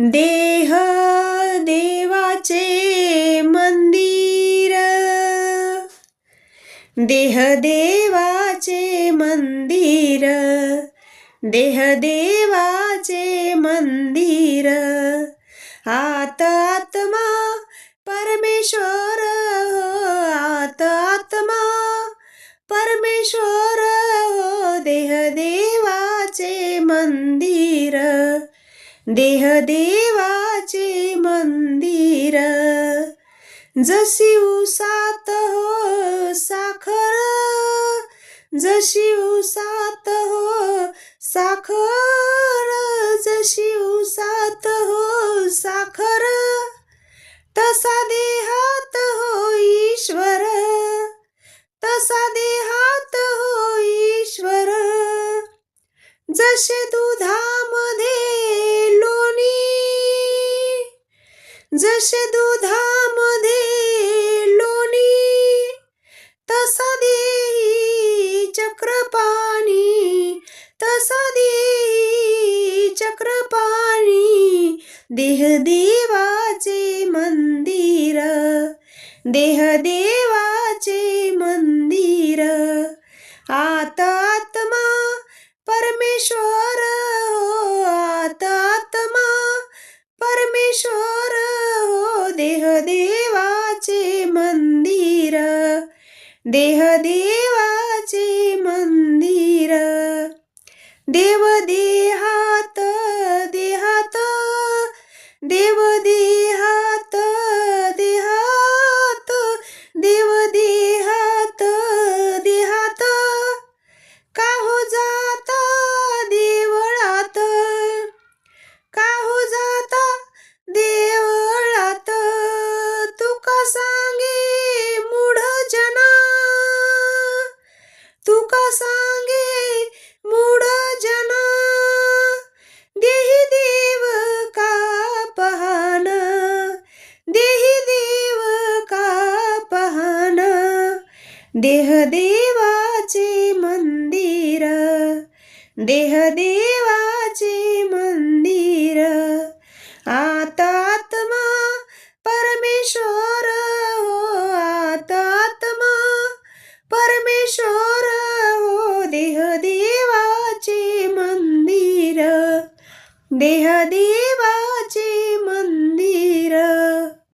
देह देवाचे मंदिर. देह देवाचे मंदिर. देह देवाचे मंदिर. आत आत्मा परमेश्वर हो आत आत्मा परमेश्वर हो देह देवाचे मंदिर. देह देवाचे मंदिर. जशी उसात हो साखर जशी उसात हो साखर जशी उसात हो साखर तसा देहात हो ईश्वर तसा देहात हो ईश्वर. जसे दुधा जसे दुधामध्ये लोणी तसा देई चक्रपाणी तसा देई चक्रपाणी देह देवाचे मंदिर देह देवाचे मंदिर. आत आत्मा परमेश्वर देह देवाचे मंदिर. देव देहात देहात. देव देहदेवाचे मंदिर देहदेवाचे मंदिर. आतात्मा परमेश्वर हो आतात्मा परमेश्वर हो देहदेवाचे मंदिर. देहदेवा